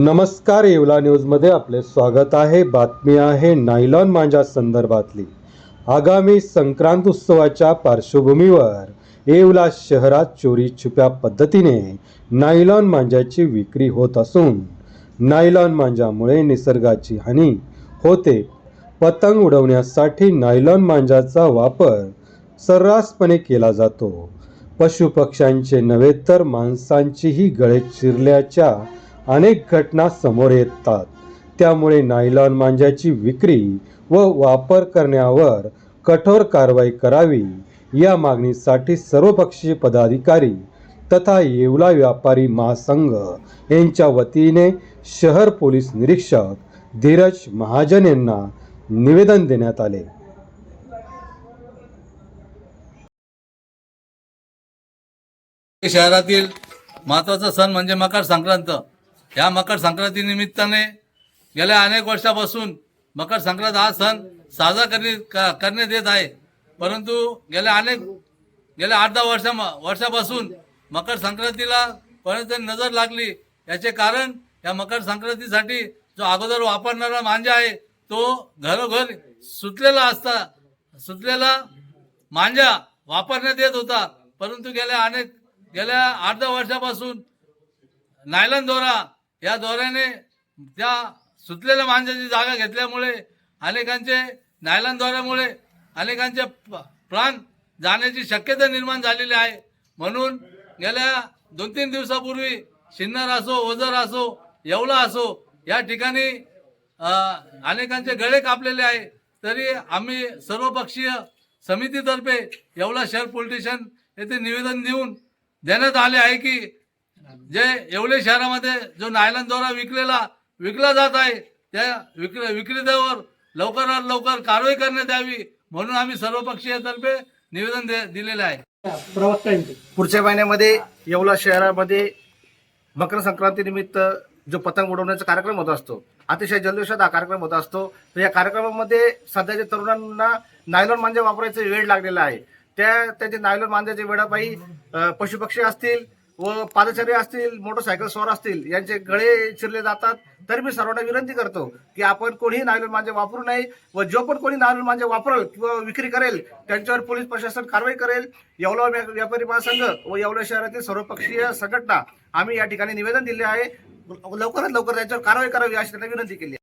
नमस्कार येवला न्यूजमध्ये आपले स्वागत आहे. बातमी आहे नायलॉन मांजा संदर्भातली. आगामी संक्रांत उत्सवाच्या पार्श्वभूमीवर येवला शहरात चोरी छुप्या पद्धतीने नायलॉन मांजाची विक्री होत असून नायलॉन मांजामुळे निसर्गाची हानी होते. पतंग उडवण्यासाठी नायलॉन मांजाचा वापर सर्रासपणे केला जातो. पशुपक्ष्यांचे नव्हे तर माणसांचीही गळे चिरल्याच्या अनेक घटना समोर येतात. त्यामुळे नायलॉन मांजाची विक्री व वापर करण्यावर कठोर कारवाई करावी. या मागणीसाठी सर्वपक्षीय पदाधिकारी तथा येवला व्यापारी महासंघ यांच्या वतीने शहर पोलीस निरीक्षक धीरज महाजन यांना निवेदन देण्यात आले. शहरातील महत्त्वाचा सण म्हणजे मकर संक्रांत. या मकर संक्रांती निमित्ताने गेल्या अनेक वर्षापासून मकर संक्रांत हा सण साजरा करणे करण्यात येत आहे. परंतु गेल्या अनेक गेल्या आठ दहा वर्षा वर्षापासून मकर संक्रांतीला कोणाची नजर लागली. याचे कारण या मकर संक्रांतीसाठी जो अगोदर वापरणारा मांजा आहे तो घरोघर सुटलेला असता सुटलेला मांजा वापरण्यात येत होता. परंतु गेल्या अनेक गेल्या आठ दहा वर्षापासून नायलॉन दोरा या दोऱ्याने त्या सुटलेल्या माणसाची जागा घेतल्यामुळे अनेकांचे नायलॉन दोऱ्यामुळे अनेकांचे प- प्राण जाण्याची शक्यता निर्माण झालेली आहे. म्हणून गेल्या दोन तीन दिवसापूर्वी सिन्नर असो ओझर असो येवला असो या ठिकाणी अनेकांचे गळे कापलेले आहे. तरी आम्ही सर्वपक्षीय समितीतर्फे येवला शहर पोलीस स्टेशन येथे निवेदन देऊन देण्यात आले आहे की जे येवले शहरामध्ये जो नायलॉन दोरा विकलेला विकला जात आहे त्या विक्र विक्रेत्यावर लवकरात लवकर कारवाई करण्यात यावी म्हणून आम्ही सर्वपक्षीय तर्फे निवेदन दे दिलेले आहे. पुढच्या महिन्यामध्ये येवला शहरामध्ये मकर संक्रांती निमित्त जो पतंग उडवण्याचा कार्यक्रम होत असतो अतिशय जल्लोषात हा कार्यक्रम होत असतो. तर या कार्यक्रमामध्ये सध्याच्या तरुणांना नायलॉन मांजा वापरायचा वेळ लागलेला आहे. त्या त्याचे नायलॉन मांजाच्या वेळापायी अ, पशुपक्षी असतील व पादचारी असतील मोटरसायकल स्वार असतील यांचे गळे चिरले जातात. तरी मी सर्वांना विनंती करतो की आपण कोणीही नायलॉन मांजे वापरू नये व जो पण कोणी नायलॉन मांजे वापरेल किंवा विक्री करेल त्यांच्यावर पोलीस प्रशासन कारवाई करेल. येवला व्या- व्यापारी महासंघ व येवला शहरातील सर्वपक्षीय संघटना आम्ही या ठिकाणी निवेदन दिले आहे. लवकरात लवकर त्यांच्यावर कारवाई करावी अशी त्यांना विनंती केली आहे.